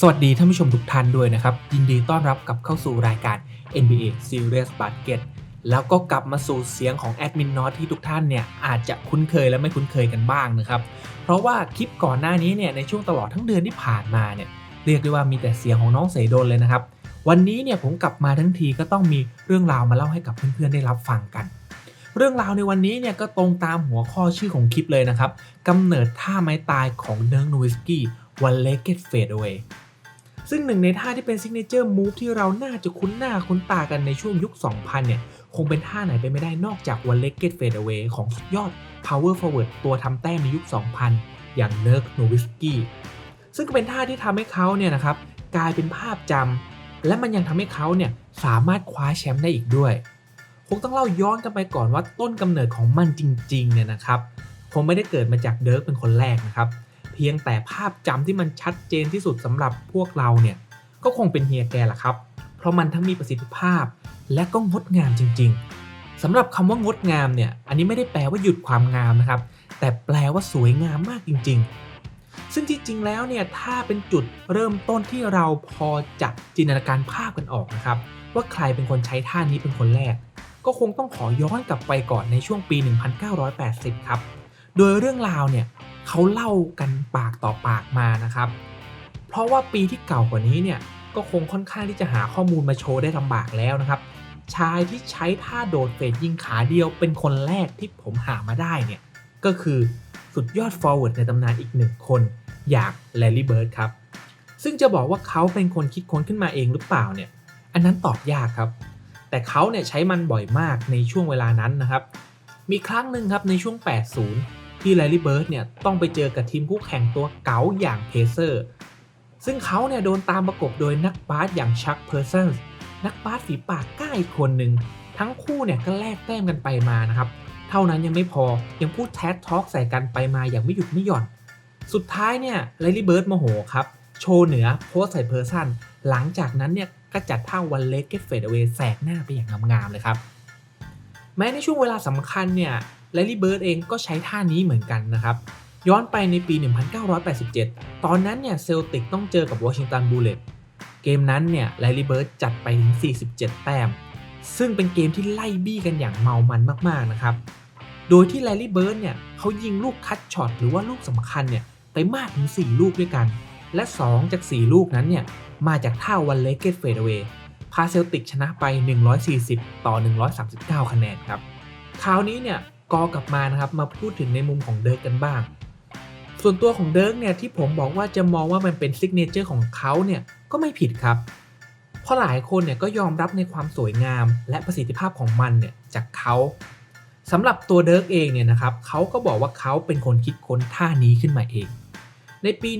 สวัสดีท่านผู้ชมทุกท่านด้วยนะครับ ยินดีต้อนรับกลับเข้าสู่รายการ NBA Serious Basket แล้วก็กลับมาสู่เสียงของแอดมินนอตที่ทุกท่านเนี่ยอาจจะคุ้นเคยและไม่คุ้นเคยกันบ้างนะครับ เพราะว่าคลิปก่อนหน้านี้เนี่ยในช่วงตลอดทั้งเดือนที่ผ่านมาเนี่ยเรียกได้ว่ามีแต่เสียงของน้องเสโดนเลยนะครับ วันนี้เนี่ยผมกลับมาทั้งทีก็ต้องมีเรื่องราวมาเล่าให้กับเพื่อนๆได้รับฟังกัน เรื่องราวในวันนี้เนี่ยก็ตรงตามหัวข้อชื่อของคลิปเลยนะครับกำเนิดท่าไม้ตายของเดิร์กโนวิสกี้วันเลกเกตเฟดเอาไว ซึ่งหนึ่งในท่าที่เป็นซิกเนเจอร์มูฟที่เราน่าจะคุ้นหน้าคุ้นตากันในช่วงยุค 2000 เนี่ย คงเป็นท่าไหนไปไม่ได้นอกจากวันเล็กเกตเฟดเอาไว้ของสุดยอด Power Forward ตัวทำแต้มในยุค 2000 อย่างเนิร์กโนวิสกี้ซึ่งก็เป็นท่าที่ทำให้เขาเนี่ยนะครับกลายเป็นภาพจำและมันยังทำให้เขาเนี่ยสามารถคว้าแชมป์ได้อีกด้วยคงต้องเล่าย้อนกันไปก่อนว่าต้นกำเนิดของมันจริงๆเนี่ยนะครับคงไม่ได้เกิดมาจากเดิร์กเป็นคนแรกนะครับ เพียงแต่ภาพจำที่มันชัดเจนที่สุดสำหรับพวกเราเนี่ยก็คงเป็นเฮียแกแหละครับ เพราะมันทั้งมีประสิทธิภาพ และก็งดงามจริง ๆสำหรับคำว่างดงามเนี่ยอันนี้ไม่ได้แปลว่าหยุดความงามนะครับ แต่แปลว่าสวยงามมากจริง ๆ ซึ่งที่จริงแล้วเนี่ยถ้าเป็นจุดเริ่มต้นที่เราพอจะจินตนาการภาพกันออกนะครับ ว่าใครเป็นคนใช้ท่านี้เป็นคนแรก ก็คงต้องขอย้อนกลับไปก่อนในช่วงปี 1980 ครับ โดยเรื่องราวเนี่ย เขาเล่ากันปากต่อปากมานะครับ เพราะว่าปีที่เก่ากว่านี้เนี่ยก็คงค่อนข้างที่จะหาข้อมูลมาโชว์ได้ลำบากแล้วนะครับ ชายที่ใช้ท่าโดดเฟดยิงขาเดียวเป็นคนแรกที่ผมหามาได้เนี่ยก็คือสุดยอดฟอร์เวิร์ดในตำนานอีกหนึ่งคน อย่างแลลี่เบิร์ดครับ ซึ่งจะบอกว่าเขาเป็นคนคิดค้นขึ้นมาเองหรือเปล่าเนี่ย อันนั้นตอบยากครับ แต่เขาเนี่ยใช้มันบ่อยมากในช่วงเวลานั้นนะครับ มีครั้งหนึ่งครับในช่วง 80 ที่แลลี่เบิร์ดเนี่ยต้องไปเจอกับทีมคู่แข่งตัวเก๋าอย่างเพเซอร์ ซึ่งเขาเนี่ยโดนตามประกบโดยนักบาสอย่างชักเพอร์ซันส์นักบาสฝีปากกล้าอีกคนหนึ่ง ทั้งคู่เนี่ยก็แลกแต้มกันไปมานะครับ เท่านั้นยังไม่พอยังพูดแทสทอล์กใส่กันไปมาอย่างไม่หยุดไม่หย่อน สุดท้ายเนี่ยไลลี่เบิร์ดโมโหครับ โชว์เหนือโพสใส่เพอร์ซันหลังจากนั้นเนี่ยก็จัดท่าวันเล็กเก็ตเฟดเวแสกหน้าไปอย่างงามๆเลยครับแม้ในช่วงเวลาสำคัญเนี่ย แลลี่เบิร์ดเองก็ใช้ท่านี้เหมือนกันนะครับ ย้อนไปในปี 1987 ตอนนั้นเนี่ยเซลติกต้องเจอกับวอชิงตันบูลเลตเกมนั้นเนี่ยไลลี่เบิร์ดจัดไปถึง 47 แต้ม ซึ่งเป็นเกมที่ไล่บี้กันอย่างเมามันมากๆนะครับ โดยที่แลลี่เบิร์ดเนี่ยเขายิงลูกคัตช็อตหรือว่าลูกสำคัญเนี่ยไปมากถึง 4 ลูกด้วยกัน และ 2 จาก 4 ลูกนั้นเนี่ยมาจากท่าวันเลกเกตเฟดเวย์พาเซลติกชนะไป 140 ต่อ 139 คะแนนครับ คราวนี้เนี่ย กอกลับมานะครับมาพูดถึงในมุมของเดิร์กกันบ้าง ส่วนตัวของเดิร์กเนี่ยที่ผมบอกว่าจะมองว่ามันเป็นซิกเนเจอร์ของเขาเนี่ยก็ไม่ผิดครับ เพราะหลายคนเนี่ยก็ยอมรับในความสวยงาม และประสิทธิภาพของมันเนี่ยจากเขาสำหรับตัวเดิร์กเองเนี่ยนะครับเขาก็บอกว่าเขาเป็นคนคิดค้นท่านี้ขึ้นมาเอง ในปี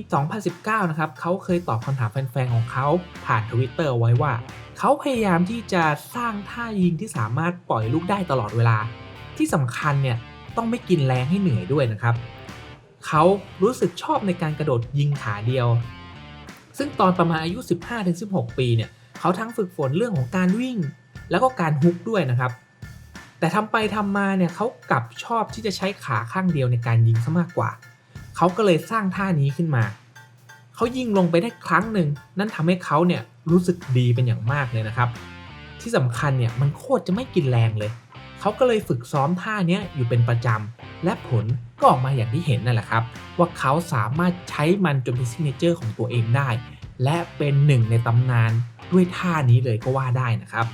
2019 นะครับเขาเคยตอบคำถามแฟนๆของเขาผ่านทวิตเตอร์ไว้ว่า เขาพยายามที่จะสร้างท่ายิงที่สามารถปล่อยลูกได้ตลอดเวลา ที่สำคัญเนี่ยต้องไม่กินแรงให้เหนื่อยด้วยนะครับ เขารู้สึกชอบในการกระโดดยิงขาเดียว ซึ่งตอนประมาณอายุ 15-16 ปีเนี่ยเขาทั้งฝึกฝนเรื่องของการวิ่ง แล้วก็การฮุกด้วยนะครับ แต่ทำไปทำมาเนี่ยเขากลับชอบที่จะใช้ขาข้างเดียวในการยิงซะมากกว่า เขาก็เลยสร้างท่านี้ขึ้นมา เขายิงลงไปได้ครั้งหนึ่งนั่นทำให้เขาเนี่ยรู้สึกดีเป็นอย่างมากเลยนะครับ ที่สำคัญเนี่ยมันโคตรจะไม่กินแรงเลย เขาก็เลยฝึกซ้อมท่านี้อยู่เป็นประจำ และผลก็ออกมาอย่างที่เห็นนั่นแหละครับ ว่าเขาสามารถใช้มันจนเป็นซิกเนเจอร์ของตัวเองได้ และเป็นหนึ่งในตำนานด้วยท่านี้เลยก็ว่าได้นะครับ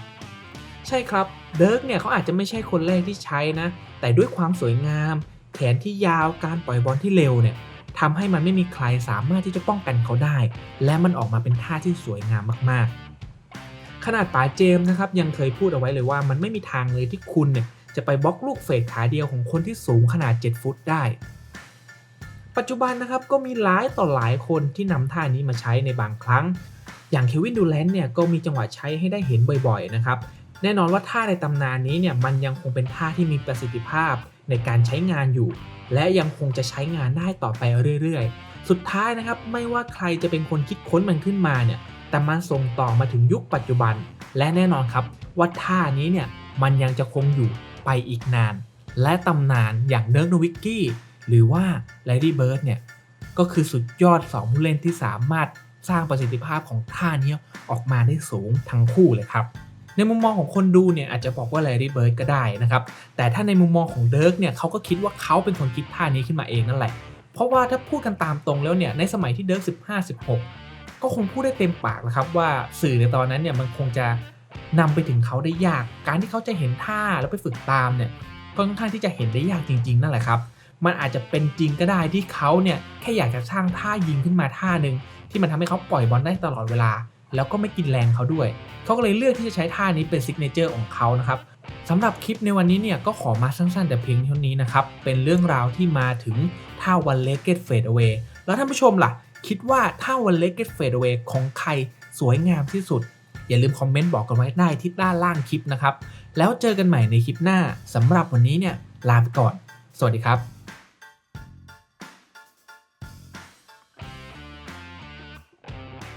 ใช่ครับเดิร์กเนี่ยเขาอาจจะไม่ใช่คนแรกที่ใช้นะ แต่ด้วยความสวยงาม แขนที่ยาวการปล่อยบอลที่เร็วเนี่ยทำให้มันไม่มีใครสามารถที่จะป้องกันเขาได้ และมันออกมาเป็นท่าที่สวยงามมากๆ นาดป๋าเจมส์นะครับยังเคยพูดเอาไว้เลยว่ามันไม่มีทางเลยที่คุณเนี่ยจะไปบล็อกลูกเฟดขาเดียวของคนที่สูงขนาด 7 ฟุตได้ ปัจจุบันนะครับก็มีหลายต่อหลายคนที่นำท่านี้มาใช้ในบางครั้ง อย่างเควินดูแลนเนี่ยก็มีจังหวะใช้ให้ได้เห็นบ่อยๆนะครับแน่นอนว่าท่าในตำนานนี้เนี่ยมันยังคงเป็นท่าที่มีประสิทธิภาพในการใช้งานอยู่ และยังคงจะใช้งานได้ต่อไปเรื่อยๆ สุดท้ายนะครับไม่ว่าใครจะเป็นคนคิดค้นมันขึ้นมาเนี่ย แต่มันส่งต่อมาถึงยุคปัจจุบัน และแน่นอนครับว่าท่านี้เนี่ยมันยังจะคงอยู่ไปอีกนาน และตำนานอย่างเนิร์กโนวิกกี้หรือว่าแลดี้เบิร์ดเนี่ยก็คือสุดยอด 2 ผู้เล่นที่สามารถสร้างประสิทธิภาพของท่านี้ออกมาได้สูงทั้งคู่เลยครับ ในมุมมองของคนดูเนี่ยอาจจะบอกว่าแลรี่เบิร์ดก็ได้นะครับ แต่ถ้าในมุมมองของเดิร์กเนี่ยเขาก็คิดว่าเขาเป็นคนคิดท่านี้ขึ้นมาเองนั่นแหละ เพราะว่าถ้าพูดกันตามตรงแล้วเนี่ยในสมัยที่เดิร์ก15 16 ก็คงพูดได้เต็มปากแล้วครับว่าสื่อในตอนนั้นเนี่ยมันคงจะนำไปถึงเขาได้ยาก การที่เขาจะเห็นท่าแล้วไปฝึกตามเนี่ยค่อนข้างที่จะเห็นได้ยากจริง ๆ นั่นแหละครับ มันอาจจะเป็นจริงก็ได้ที่เขาเนี่ยแค่อยากจะสร้างท่ายิงขึ้นมาท่าหนึ่งที่มันทำให้เขาปล่อยบอลได้ตลอดเวลา แล้วก็ไม่กินแรงเขาด้วย เขาก็เลยเลือกที่จะใช้ท่านี้เป็นซิกเนเจอร์ของเขานะครับสำหรับคลิปในวันนี้เนี่ยก็ขอมาสั้นๆ แต่เพียงเท่านี้นะครับ เป็นเรื่องราวที่มาถึงท่าวันเลกเกตเฟดเอา a y แล้วท่านผู้ชมล่ะ คิดว่าถ้าวันเลกเก็ตเฟดเอา a y ของใครสวยงามที่สุด อย่าลืมคอมเมนต์บอกกันไว้ได้ที่ด้านล่างคลิปนะครับ แล้วเจอกันใหม่ในคลิปหน้าสำหรับวันนี้เนี่ยลาไปก่อน สวัสดีครับ